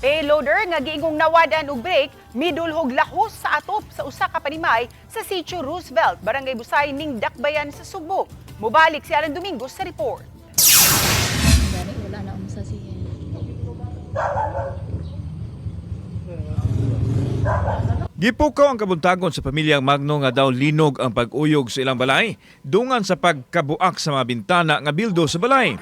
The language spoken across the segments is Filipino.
Payloader nga giingong nawadan og break midulhog lahos sa atop sa usa ka panimay sa Sitio Roosevelt, Barangay Busay ning Dakbayan sa Subo. Mubalik si Alan Domingos sa report. Wala na sasihin. Gipukaw ang kabuntagon sa pamilyang Magno nga daw linog ang pag-uyog sa ilang balay dungan sa pagkabuak sa mga bintana nga bildo sa balay.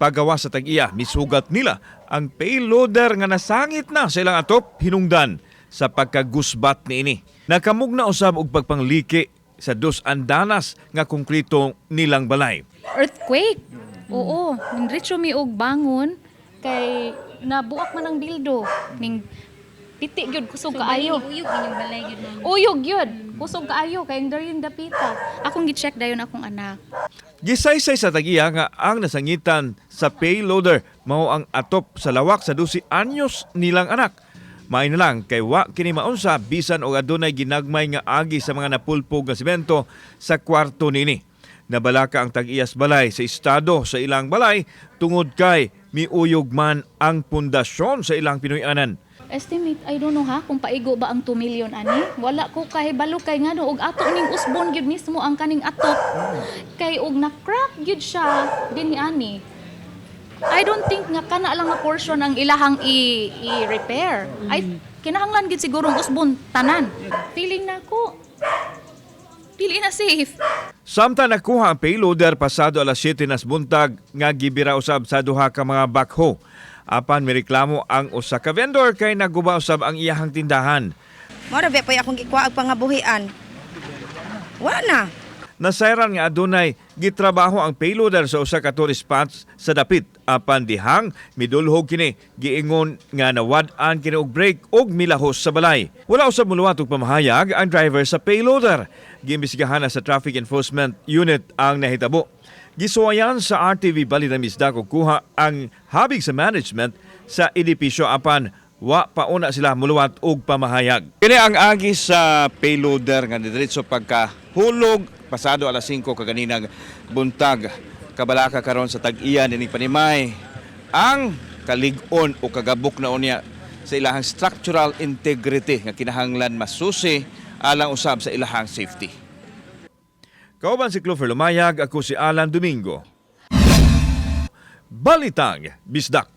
Paggawa sa tag-iya, misugat nila ang payloader nga nasangit na sa ilang atop hinungdan sa pagkagusbat niini. Nakamugna usab og pagpangliki sa dos andanas nga konkrito nilang balay. Earthquake. Oo, nindritso mi og bangon kay nabuak man ang bildo ning piti gyud kusog kaayo. Uyog inyong balay gyud. Uyog gyud. Kusog kaayo kay dayon dapita. Akong gi-check dayon akong anak. Gisaysay sa tagiya nga ang nasangitan sa payloader mao ang atop sa lawak sa 12 anyos nilang anak. May na lang kay wa kini maunsa bisan og adunay ginagmay nga agi sa mga napulpog nga semento sa kwarto nini. Nabalaka ang tag-iyas balay sa estado sa ilang balay tungod kay miuyog man ang pundasyon sa ilang Pinoyanan. Estimate, I don't know ha, kung paigo ba ang 2 million ani. Wala ko kay balo kay nga no, og ato ning usbon gyud mismo ang kaning atop. Kay og na-crack gyud siya dinhi ani. I don't think nga kana lang nga portion ang ilahang i- i-repair. Ay kinahanglan gid siguro ang usbon tanan. Feeling na ko dili na safe. Samtang nakuha ang payloader pasado alas 7 nas buntag nga gibira usab sa duha ka mga backhoe. Apan mireklamo ang usa ka vendor kay naguba usab ang iyahang tindahan. Mora ba pa akong gikuha og pangabuhian. Wa na. Nasayran nga adunay gitrabaho ang payloader sa usa ka tourist spots sa dapit apan dihang midulhog kini giingon nga nawad-an kini og brake og milahos sa balay. Wala usab muluwat og pamahayag ang driver sa payloader. Giimbestigahan na sa Traffic Enforcement Unit ang nahitabo. Gisuwayan sa RTV Balita Misda kuha ang habig sa management sa edipisyo apan wa pauna sila muluwat og pamahayag. Kini ang agi sa payloader nga diretso pagka hulog pasado alas 5 kaganinang buntag kabalaka karon sa tag-iya ni Panimay ang kalig-on o kagabok na unya sa ilahang structural integrity nga kinahanglan masusi alang usab sa ilahang safety. Kauban si Clover Lumayag, ako si Alan Domingo. Balitang Bisdak.